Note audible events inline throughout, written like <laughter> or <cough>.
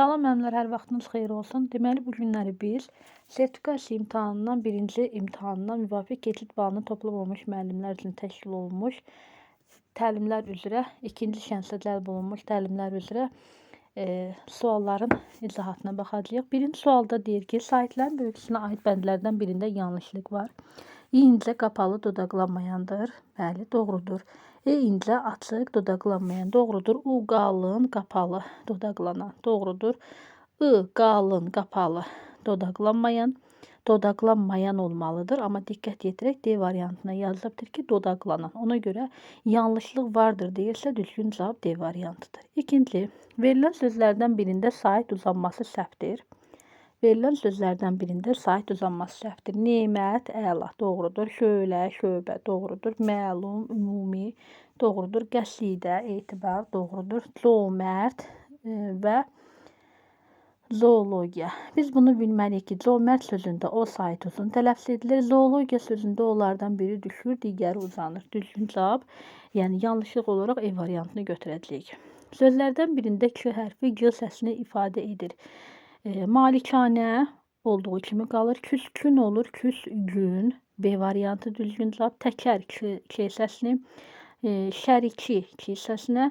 Salam müəllimlər, hər vaxtınız xeyir olsun. Deməli bu günləri biz sertifikasiya imtahanından birinci imtahandan müvafiq keçid balını toplamamış müəllimlər üçün təşkil olunmuş təlimlər üzrə ikinci şansla cəlb olunmuş təlimlər üzrə e, sualların izahatına baxacağıq. Birinci sualda deyir ki, saytların bölgüsünə aid bəndlərdən birində yanlışlıq var. İ incə qapalı dodaqlanmayandır. Bəli, doğrudur. E incə açıq dodaqlanmayan doğrudur. U qalın qapalı dodaqlanan doğrudur. I qalın qapalı dodaqlanmayan dodaqlanmayan olmalıdır. Amma diqqət yetirək D variantına yazılıbdır ki, dodaqlanan. Ona görə yanlışlıq vardır deyirsə düzgün cavab D variantıdır. İkinci, verilən sözlərdən birində sait uzanması səhvdir. Verilən sözlərdən birində sait uzanması səhvdir. Nemət, əla doğrudur. Şölə, şöbə doğrudur. Məlum, ümumi doğrudur. Qəsidə, etibar doğrudur. Cömərd e, və zoologiya. Biz bunu bilməliyik ki, cömərd sözündə o sait uzun tələffüz edilir. Zoologiya sözündə onlardan biri düşür, digəri uzanır. Düzgün cavab, yəni yanlışlıq olaraq E variantını götürəcəyik. Sözlərdən birində K hərfi G səsini ifadə edir. E, malikanə olduğu kimi qalır. Küskün olur, küsgün. B variantı düzgün cavab. Təkər K, K səsini, e, şəriki K səsinə,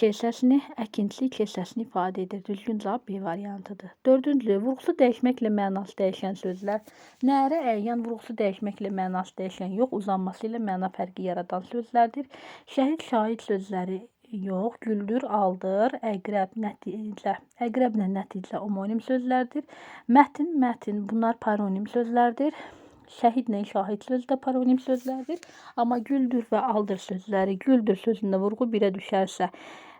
K səsini, əkinçi K səsini ifadə edir. Düzgün cavab B variantıdır. Dördüncü, vurğusu dəyişməklə mənası dəyişən sözlər. Nərə əyyan vurğusu dəyişməklə mənası dəyişən yox, uzanması ilə məna fərqi yaradan sözlərdir. Şəhid, şahid sözləri yox, güldür, aldır, əqrəb, nəticə. Əqrəblə nəticə omonim sözlərdir. Mətin, mətin bunlar paronim sözlərdir. Şəhidlə şahid sözü də paronim sözlərdir. Amma güldür və aldır sözləri, güldür sözündə vurğu birə düşərsə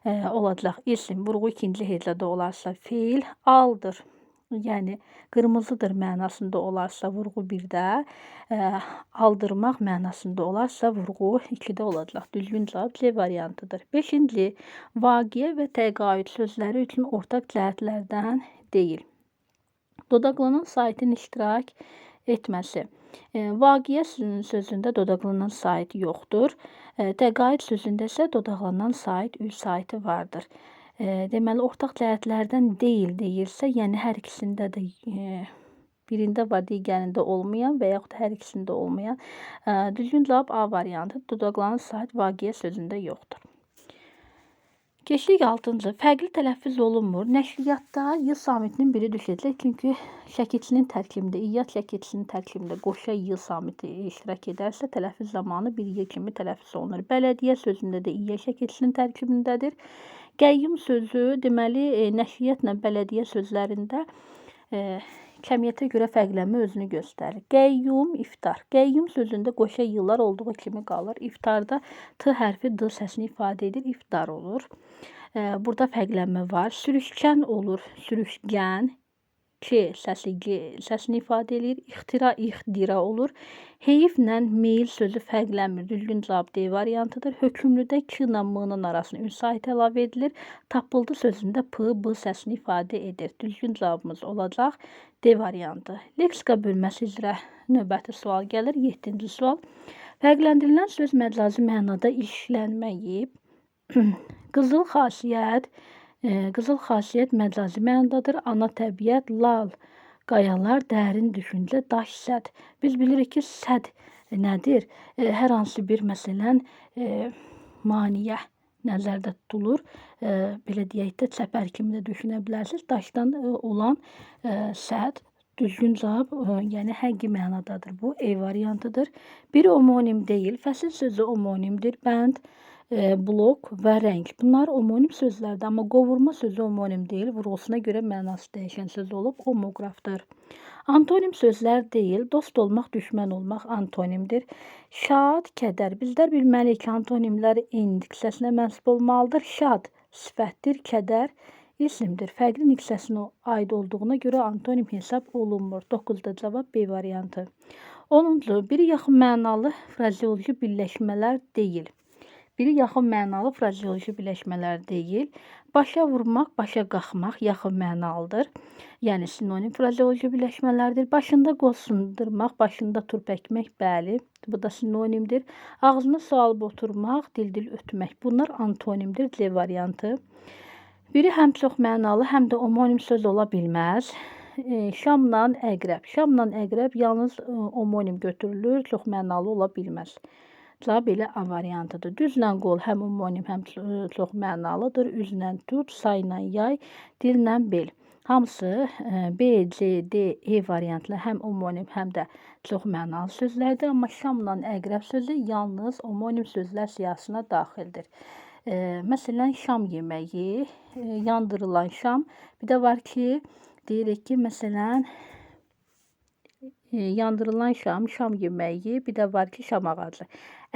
e, olacaq isim, vurğu ikinci hecədə olarsa fiil, aldır. Yəni qırmızıdır mənasında olarsa vurğu birdə, e, aldırmaq mənasında olarsa vurğu ikidə olacaq. Düzgün cavab C variantıdır. 5-ci vaqiə və təqaüd sözləri üçün ortaq cəhətlərdən deyil. Dodaqlanan saitin iştirak etməsi. E, vaqiə sözündə dodaqlanan sait yoxdur. E, təqaüd sözündə isə dodaqlanan sait üç saiti vardır. E, deməli ortaq cəhətlərdən deyil deyilsə, yəni hər ikisində də e, birində var, digərində olmayan və yaxud hər ikisində olmayan. E, düzgün cavab A variantı. Dodaqlanan sait vaqiə sözündə yoxdur. Keçdik 6-cı. Fərqli tələffüz olunmur. Nəşriyyatda Y samitinin biri düşəcək. Çünki şəkilçinin tərkibində, İyyat şəkilçinin tərkibində qoşa Y samiti iştirak edərsə, tələffüz zamanı bir Y kimi tələffüz olunur. Bələdiyyə sözündə də İY şəkilçinin tərkibindədir. Qəyyum sözü deməli e, nəşriyyatla bələdiyyə sözlərində e, Kəmiyyətə görə fərqlənmə özünü göstərir. Qəyyum, iftar. Qəyyum sözündə qoşa yıllar olduğu kimi qalır. İftarda T hərfi D səsini ifadə edir, iftar olur. Burada fərqlənmə var. Sürüşkən olur, sürüşgən. K səsi G səsini ifadə edir. İxtira, ixtira olur. Heyflə meyil sözü fərqlənmir. Düzgün cavab D variantıdır. Hökümlüdə K ilə M-nın arasına ünsait əlavə edilir. Tapıldı sözündə P, B səsini ifadə edir. Düzgün cavabımız olacaq D variantı. Leksika bölməsi üzrə növbəti sual gəlir. 7-ci sual. Fərqləndirilən söz məcazi mənada işlənməyib. <clears throat> Qızıl xasiyyət Qızıl xasiyyət məcazi mənadadır. Ana təbiət, lal, qayalar, dərin düşüncə, daş, səd. Biz bilirik ki, səd nədir? Hər hansı bir məsələn maneə nəzərdə tutulur. Belə deyək də çəpər kimi də düşünə bilərsiniz. Daşdan olan səd düzgün cavab, yəni həqiqi mənadadır. Bu E variantıdır. Biri omonim deyil. Fəsil sözü omonimdir. Bənd, e, blok və rəng. Bunlar omonim sözlərdir, amma qovurma sözü omonim deyil. Vurğusuna görə mənası dəyişən söz olub homoqrafdır. Antonim sözlər deyil. Dost olmaq, düşmən olmaq antonimdir. Şad, kədər. Bizlər bilməliyik ki, antonimlər eyni diksəsinə mənsub olmalıdır. Şad sifətdir, kədər isimdir. Fərqli niksəsinə aid olduğuna görə antonim hesab olunmur. 9-da cavab B variantı. 10-cu, biri yaxın mənalı frazeoloji birləşmələr deyil. Biri yaxın mənalı frazeoloji birləşmələr deyil. Başa vurmaq, başa qalxmaq yaxın mənalıdır. Yəni sinonim frazeoloji birləşmələrdir. Başında qoz başında turp əkmək, bəli, bu da sinonimdir. Ağzına salıb oturmaq, dil-dil ötmək. Bunlar antonimdir, C variantı. Biri həm çox mənalı, həm də omonim söz ola bilməz. E, Şamla əqrəb. Şamla əqrəb yalnız e, omonim götürülür, çox mənalı ola bilməz. Cavab elə A variantıdır. Düzlə qol həm omonim, həm ço- çox mənalıdır. Üzlə tut, sayla yay, dillə bel. Hamısı e, B, C, D, E variantlı həm omonim, həm də çox mənalı sözlərdir. Amma Şamla əqrəb sözü yalnız omonim sözlər siyahısına daxildir. E, məsələn, şam yeməyi, e, yandırılan şam. Bir də var ki, deyirik ki, məsələn, e, yandırılan şam, şam yeməyi, bir də var ki, şam ağacı.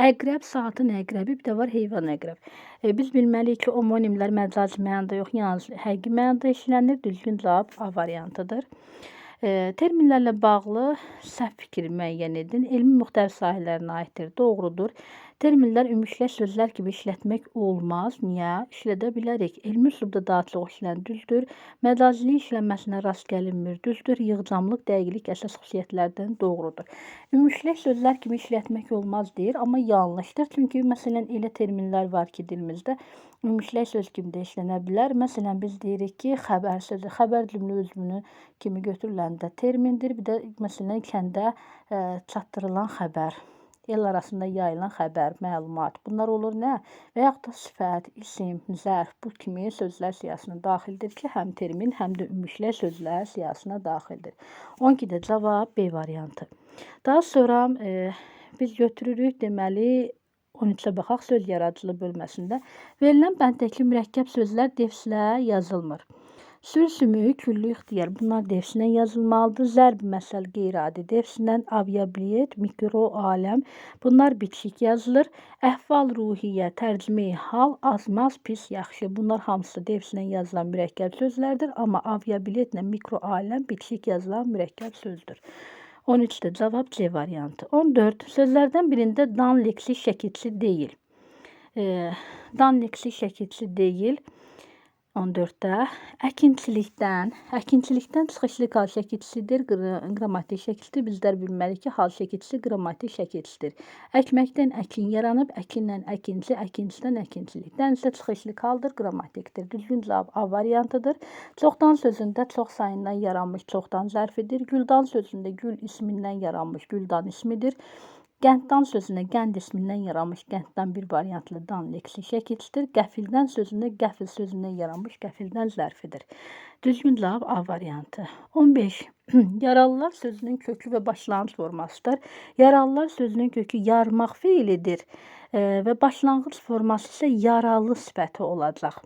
Əqrəb, saatın əqrəbi, bir də var heyvan əqrəb. E, biz bilməliyik ki, omonimlər məcazi mənada yox, yalnız həqiqi mənada işlənir. Düzgün cavab A variantıdır. E, terminlərlə bağlı səhv fikir müəyyən edin. Elmin müxtəlif sahələrinə aiddir. Doğrudur. Terminlər ümumiliklə sözlər kimi işlətmək olmaz. Niyə? İşlədə bilərik. Elmi üslubda daha çox işlən düzdür. Məcazili işlənməsinə rast gəlinmir. Düzdür. Yığcamlıq, dəqiqlik əsas xüsusiyyətlərdən doğrudur. Ümumiliklə sözlər kimi işlətmək olmaz deyir, amma yanlışdır. Çünki məsələn elə terminlər var ki, dilimizdə ümumiliklə söz kimi də işlənə bilər. Məsələn, biz deyirik ki, xəbər sözü, xəbər cümlə özünü kimi götürüləndə termindir. Bir də məsələn kəndə ə, çatdırılan xəbər el arasında yayılan xəbər, məlumat. Bunlar olur nə? Və yaxud da sifət, isim, zərf bu kimi sözlər siyahısına daxildir ki, həm termin, həm də ümumiliklə sözlər siyahısına daxildir. 12-də cavab B variantı. Daha sonra e, biz götürürük deməli 13-ə baxaq söz yaradıcılığı bölməsində. Verilən bənddəki mürəkkəb sözlər defslə yazılmır. Sür sümüyü, küllü ixtiyar. Bunlar defsindən yazılmalıdır. Zərb, məsəl, qeyri-adi defsindən, aviabilet, mikro, aləm. Bunlar bitişik yazılır. Əhval, ruhiyyə, tərcümə, hal, azmaz, pis, yaxşı. Bunlar hamısı defsindən yazılan mürəkkəb sözlərdir. Amma aviabiletlə mikro, aləm bitişik yazılan mürəkkəb sözdür. 13'te cevap C variantı. 14. Sözlerden birində dan leksik şəkilçi deyil. E, dan leksik şəkilçi deyil. 14-də əkinçilikdən, əkinçilikdən çıxışlı hal şəkilçisidir, qrammatik şəkilçidir. Bizlər bilməliyik ki, hal şəkilçisi qrammatik şəkilçisidir. Əkməkdən əkin yaranıb, əkinlə əkinçi, əkinçidən əkinçilikdən isə çıxışlı haldır, qrammatikdir. Düzgün cavab A variantıdır. Çoxdan sözündə çox sayından yaranmış çoxdan zərfidir. Güldan sözündə gül ismindən yaranmış güldan ismidir. Qənddan sözünə qənd ismindən yaranmış qənddən bir variantlı dan leksik şəkilçidir. Qəfildən sözündə qəfil sözündən yaranmış qəfildən zərfidir. Düzgün cavab A variantı. 15. <clears throat> Yaralılar sözünün kökü və başlanğıc formasıdır. Yaralılar sözünün kökü yarmaq fiilidir e, və başlanğıc forması isə yaralı sifəti olacaq.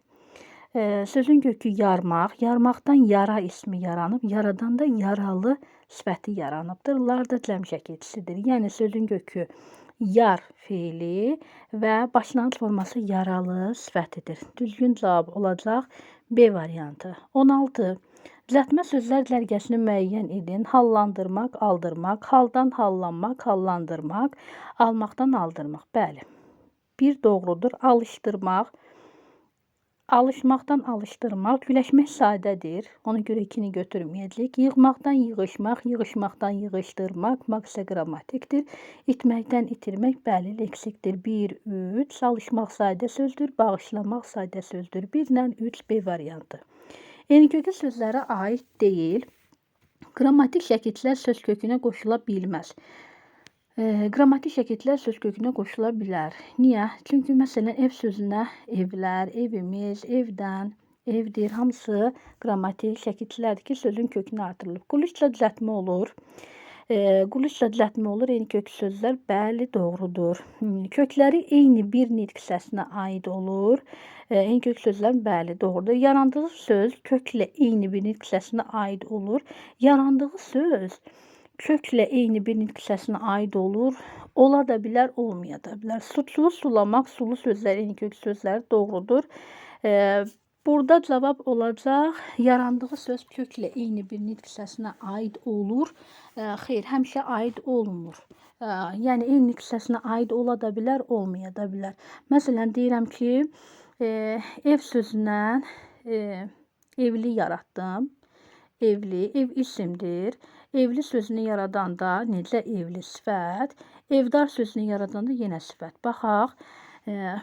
E, sözün kökü yarmaq, yarmaqdan yara ismi yaranıb, yaradan da yaralı sifəti yaranıbdır. Lar da cəm şəkilçisidir. Yəni sözün kökü yar fiili və başlanğıc forması yaralı sifətidir. Düzgün cavab olacaq B variantı. 16. Düzəltmə sözlər dərgəsini müəyyən edin. Hallandırmaq, aldırmaq, haldan hallanmaq, hallandırmaq, almaqdan aldırmaq. Bəli. Bir doğrudur. Alışdırmaq, Alışmaqdan alışdırmaq, güləşmək sadədir. Ona görə ikini götürməyəcəyik. Yığmaqdan yığışmaq, yığışmaqdan yığışdırmaq, maq isə qrammatikdir. İtməkdən itirmək, bəli, leksikdir. 1, 3, alışmaq sadə sözdür, bağışlamaq sadə sözdür. 1 ilə 3 B variantı. Enikökü sözlərə aid deyil. Qrammatik şəkilçilər söz kökünə qoşula bilməz. E, qrammatik şəkillər söz kökünə qoşula bilər. Niyə? Çünki məsələn ev sözünə evlər, evimiz, evdən, evdir hamısı qrammatik şəkillərdir ki, sözün kökünə artırılıb. Quluşla düzəltmə olur. E, quluşla düzəltmə olur. Eyni kök sözlər bəli, doğrudur. Kökləri eyni bir nitq hissəsinə aid olur. E, eyni kök sözlər bəli, doğrudur. Yarandığı söz köklə eyni bir nitq hissəsinə aid olur. Yarandığı söz köklə eyni bir hissəsinə aid olur. Ola da bilər, olmaya da bilər. Suçlu, sulamaq, sulu sözlər eyni kök sözləri doğrudur. Ee, burada cavab olacaq. Yarandığı söz köklə eyni bir nitq hissəsinə aid olur. Ee, xeyr, həmişə aid olmur. Ee, yəni eyni nitq hissəsinə aid ola da bilər, olmaya da bilər. Məsələn, deyirəm ki, e, ev sözündən e, evli yaratdım. Evli, ev isimdir. Evli sözünü yaradan da necə evli sifət. Evdar sözünü yaradan da yenə sifət. Baxaq. E,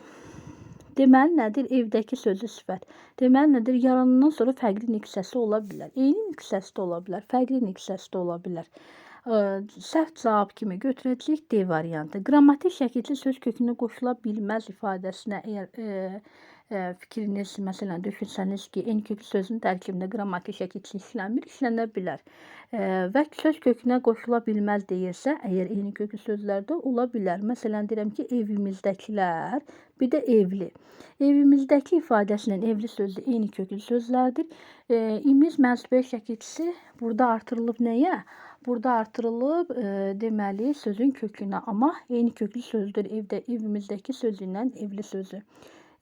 Deməli nədir? Evdəki sözlü sifət. Deməli nədir? Yaranandan sonra fərqli nüksəsi ola bilər. Eyni nüksəsi də ola bilər, fərqli nüksəsi də ola bilər. Ə, Səhv cavab kimi götürəcəyik D variantı. Qrammatik şəkildə söz kökünə qoşula bilməz ifadəsinə əgər ə, fikriniz məsələn düşünsəniz ki, eyni köklü sözün tərkibində qrammatik şəkildə işlənmir, işlənə. Ə, və söz kökünə qoşula bilməz deyirsə, əgər eyni köklü sözlərdə ola bilər. Məsələn deyirəm ki, evimizdəkilər, bir də evli. Evimizdəki ifadəsilə evli sözü eyni köklü sözlərdir. E, imiz mənsubiyyət şəkilçisi burada artırılıb nəyə? Burada artırılıb e, deməli sözün kökünə, amma eyni köklü sözdür. Evdə evimizdəki sözü evli sözü.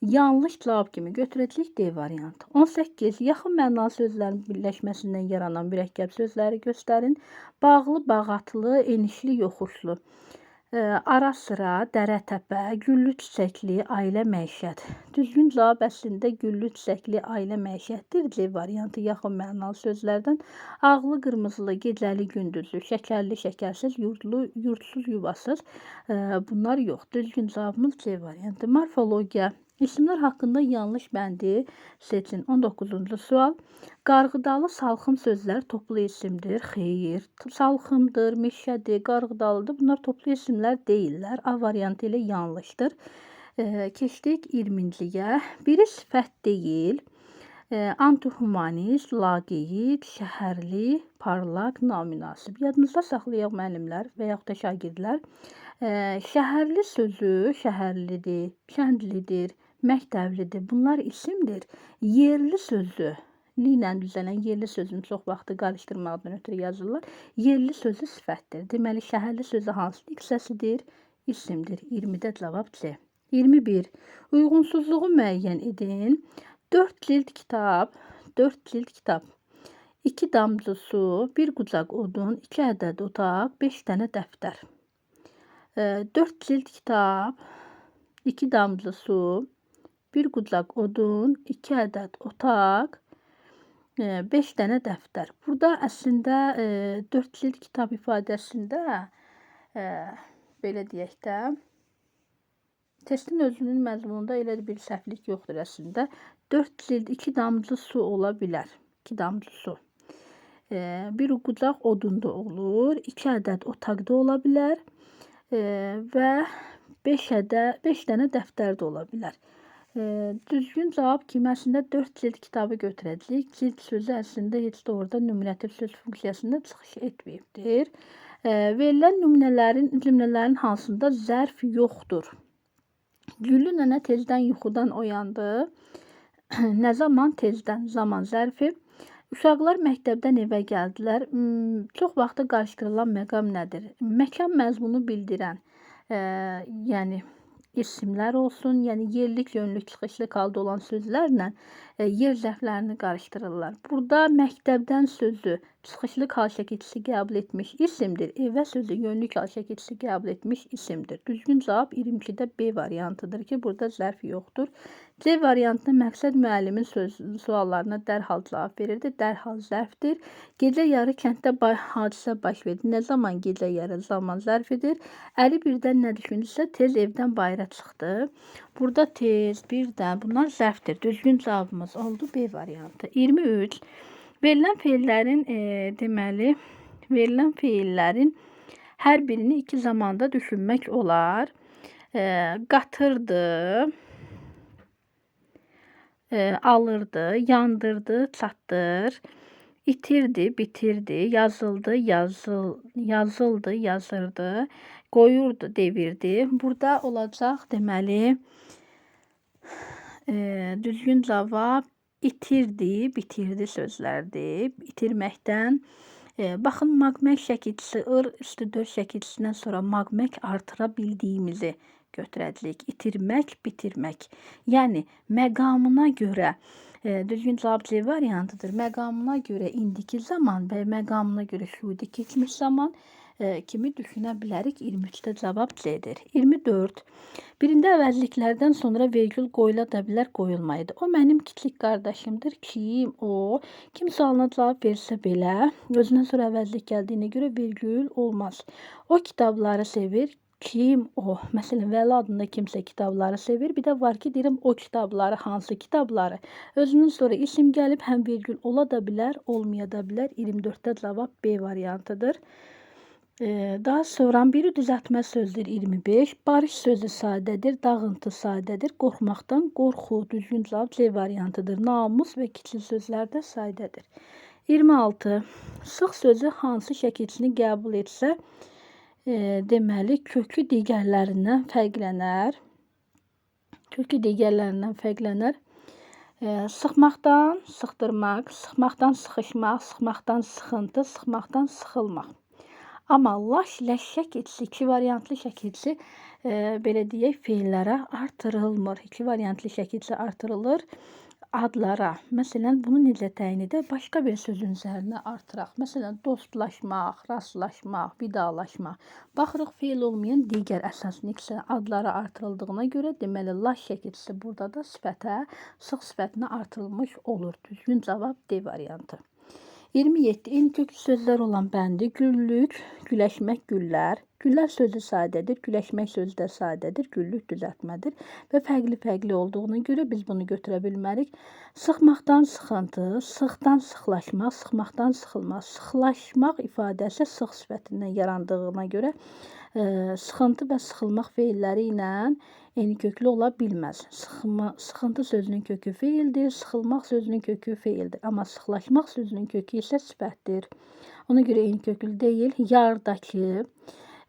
Yanlış cavab kimi götürəcəyik D variantı. 18. Yaxın mənalı sözlərin birləşməsindən yaranan mürəkkəb sözləri göstərin. Bağlı, bağatlı, enişli, yoxuşlu. Ə, ara sıra, dərə təpə, güllü çiçəkli, ailə məişət. Düzgün cavab əslində güllü çiçəkli ailə məişətdir. C variantı yaxın mənalı sözlərdən ağlı, qırmızılı, gecəli, gündüzlü, şəkərli, şəkərsiz, yurdlu, yurdsuz, yuvasız. Ə, bunlar yox. Düzgün cavabımız C variantı. Morfologiya İsimlər haqqında yanlış bəndi seçin. 19-cu sual. Qarğıdalı salxım sözlər toplu isimdir. Xeyr. Salxımdır, meşədir, qarğıdalıdır. Bunlar toplu isimlər deyillər. A variantı ilə yanlışdır. Ee, keçdik 20-ciyə. Biri sifət deyil. Ee, antihumanist, laqeyd, şəhərli, parlaq, namünasib. Yadınızda saxlayaq müəllimlər və yaxud da şagirdlər. Ee, şəhərli sözü şəhərlidir, kəndlidir, məktəblidir. Bunlar isimdir. Yerli sözü ilə düzələn yerli sözünü çox vaxtı qarışdırmaqdan ötürü yazırlar. Yerli sözü sifətdir. Deməli şəhərli sözü hansı hissəsidir? İsimdir. 20-də cavab C. 21. Uyğunsuzluğu müəyyən edin. 4 cild kitab, 4 cild kitab. 2 damcı su, 1 qucaq odun, 2 ədəd otaq, 5 dənə dəftər. 4 cild kitab, 2 damcı su, 1 qucaq odun, 2 ədəd otaq, 5 dənə dəftər. Burada əslində 4 cild kitab ifadəsində e, belə deyək testin özünün məzmununda elə bir səhvlik yoxdur əslində. 4 cild 2 damcı su ola bilər. 2 damcı su. E, bir qucaq odun da olur. 2 ədəd otaq da ola bilər. E, və 5 ədəd 5 dənə dəftər də ola bilər. E, düzgün cavab kimi əslində 4 cild kitabı götürəcəyik. Cild sözü əslində heç də orada numerativ söz funksiyasında çıxış etməyibdir. E, verilən nümunələrin cümlələrin hansında zərf yoxdur? Güllü nənə tezdən yuxudan oyandı. <clears throat> Nə zaman tezdən? Zaman zərfi. Uşaqlar məktəbdən evə gəldilər. Hmm, Çox vaxtı qarışdırılan məqam nədir? Məkan məzmunu bildirən, e, yəni isimlər olsun, yəni yerlik, yönlük, çıxışlıq halda olan sözlərlə e, yer zərflərini qarışdırırlar. Burada məktəbdən sözü hal şəkilçisi qəbul etmiş isimdir. Evə sözü yönlük hal şəkilçisi qəbul etmiş isimdir. Düzgün cavab 22-də B variantıdır ki, burada zərf yoxdur. C variantında məqsəd müəllimin söz suallarına dərhal cavab verirdi. Dərhal zərfdir. Gecə yarı kənddə ba hadisə baş verdi. Nə zaman gecə yarı zaman zərfidir. Əli birdən nə düşündüsə tez evdən bayıra çıxdı. Burada tez, birdən bunlar zərfdir. Düzgün cavabımız oldu B variantı. 23. Verilən feillərin e, deməli verilən feillərin hər birini iki zamanda düşünmək olar. E, qatırdı, e, alırdı, yandırdı, çatdır, itirdi, bitirdi, yazıldı, yazıl, yazıldı, yazırdı, qoyurdu, devirdi. Burada olacaq deməli e, düzgün cavab itirdi, bitirdi sözlərdir. İtirməkdən e, baxın maqmək şəkilçisi ır üstü 4 şəkilçisindən sonra maqmək artıra bildiyimizi götürəcəyik. İtirmək, bitirmək. Yəni məqamına görə e, düzgün cavab C variantıdır. Məqamına görə indiki zaman və məqamına görə şuidi keçmiş zaman kimi düşünə bilərik. 23-də cavab C-dir. 24. Birində əvəzliklərdən sonra vergül qoyula da bilər, qoyulmaydı. O mənim kiçik qardaşımdır. Kim? O. Kim sualına cavab versə belə, özündən sonra əvəzlik gəldiyinə görə vergül olmaz. O kitabları sevir. kim o? Məsələn, Vəli adında kimsə kitabları sevir. Bir də var ki, deyirəm o kitabları, hansı kitabları? Özünün sonra isim gəlib, həm vergül ola da bilər, olmaya da bilər. 24-də cavab B variantıdır. Daha sonra biri düzəltmə sözdür 25. Barış sözü sadədir, dağıntı sadədir. Qorxmaqdan qorxu düzgün cavab C variantıdır. Namus və kiçik sözlər də sadədir. 26. Sıx sözü hansı şəkilçini qəbul etsə, e, deməli kökü digərlərindən fərqlənər. Kökü digərlərindən fərqlənər. E, sıxmaqdan sıxdırmaq, sıxmaqdan sıxışmaq, sıxmaqdan sıxıntı, sıxmaqdan sıxılmaq. Amma laş, ləş şəkilçisi, iki variantlı şəkilçisi e, belə deyək, feillərə artırılmır. İki variantlı şəkilçisi artırılır adlara. Məsələn, bunu necə təyin edək? Başqa bir sözün üzərinə artıraq. Məsələn, dostlaşmaq, rastlaşmaq, vidalaşmaq. Baxırıq feil olmayan digər əsaslı ikisi adlara artırıldığına görə, deməli laş şəkilçisi burada da sifətə, sıx sifətinə artırılmış olur. Düzgün cavab D variantı. 27. Eyni köklü sözlər olan bəndi güllük, güləşmək, güllər. Güllər sözü sadədir, güləşmək sözü də sadədir, güllük düzəltmədir və fərqli-fərqli olduğuna görə biz bunu götürə bilmərik. Sıxmaqdan sıxıntı, sıxdan sıxlaşmaq, sıxmaqdan sıxılmaq, sıxlaşmaq ifadəsi sıx sifətindən yarandığına görə e, sıxıntı və sıxılmaq feilləri ilə eyni köklü ola bilməz. Sıxma, sıxıntı sözünün kökü feildir, sıxılmaq sözünün kökü feildir. Amma sıxlaşmaq sözünün kökü isə sifətdir. Ona görə eyni köklü deyil. Yardakı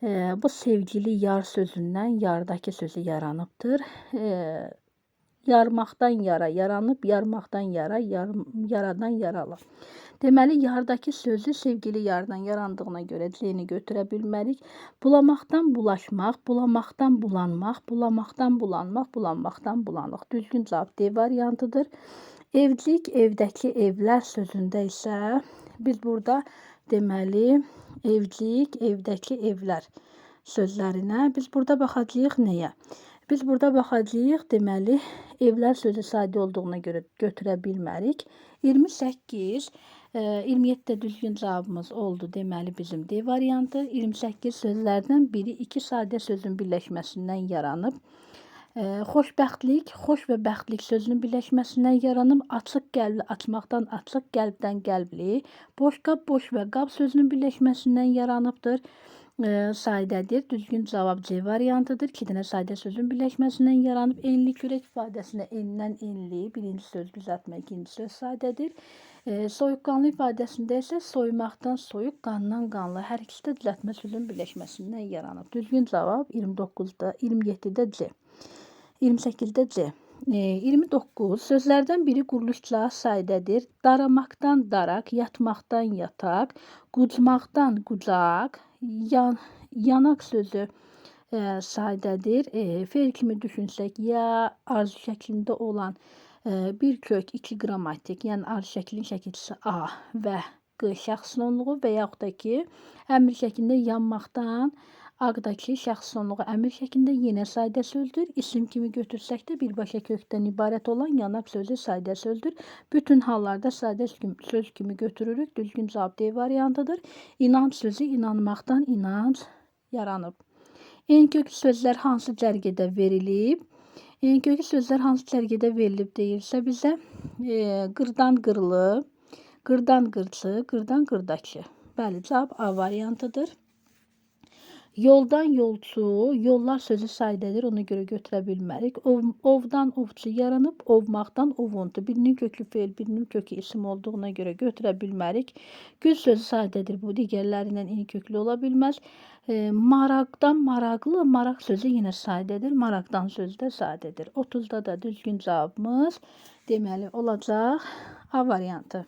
e, bu sevgili yar sözündən yardakı sözü yaranıbdır. E, yarmaqdan yara yaranıb, yarmaqdan yara, yar, yaradan yaralı. Deməli, yardakı sözü sevgili yardan yarandığına görə C-ni götürə bilmərik. Bulamaqdan bulaşmaq, bulamaqdan bulanmaq, bulamaqdan bulanmaq, bulanmaqdan bulanıq. Düzgün cavab D variantıdır. Evcilik, evdəki evlər sözündə isə biz burada deməli evcilik, evdəki evlər sözlərinə biz burada baxacağıq nəyə? Biz burada baxacağıq deməli evlər sözü sadə olduğuna görə götürə bilmərik. 28 27-də düzgün cavabımız oldu. Deməli bizim D variantı. 28 sözlərdən biri iki sadə sözün birləşməsindən yaranıb. E, xoşbəxtlik, xoş və bəxtlik sözünün birləşməsindən yaranıb. Açıq qəlbli, açmaqdan açıq, qəlbdən qəlbli. Boş qab, boş və qab sözünün birləşməsindən yaranıbdır. E, sadədir. Düzgün cavab C variantıdır. İki dənə sadə sözün birləşməsindən yaranıb. Enli kürək ifadəsinə enindən enli. Birinci söz düzəltmə, ikinci söz sadədir. E, soyuqqanlı ifadəsində isə soyumaqdan soyuq, qandan qanlı. Hər ikisi də düzəltmə sözün birləşməsindən yaranıb. Düzgün cavab 29-da, 27-də C. 28-də C. E, 29. Sözlərdən biri quruluşçuluğa saydədir. Daramaqdan daraq, yatmaqdan yataq, qucmaqdan qucaq, yan, yanak sözü e, saydədir. E, fe'l kimi düşünsək, ya arzu şəklində olan ee, bir kök 2 qrammatik, yəni arı şəklinin şəkilçisi A və Q şəxs sonluğu və yaxud da ki, əmr şəklində yanmaqdan Aqdakı şəxs sonluğu əmr şəklində yenə sadə sözdür. İsim kimi götürsək də birbaşa kökdən ibarət olan yanaq sözü sadə sözdür. Bütün hallarda sadə söz kimi götürürük. Düzgün cavab D variantıdır. İnanc sözü inanmaqdan inanc yaranıb. En köklü sözlər hansı cərgədə verilib? E, köklü sözler hansı çərgədə verilib deyirsə bizə e, qırdan qırlı, qırdan qırçı, qırdan qırdakı. Bəli, cavab A variantıdır. Yoldan yolçu, yollar sözü saydədir, ona görə götürə bilmərik. Ov, ovdan ovçu yaranıb, ovmaqdan ovuntu. Birinin kökü feil, birinin kökü isim olduğuna görə götürə bilmərik. Güz sözü sadədir, bu digərlərindən eyni köklü ola bilməz. E, maraqdan maraqlı, maraq sözü yenə sadədir. Maraqdan sözü də sadədir. 30-da da düzgün cavabımız deməli olacaq A variantı.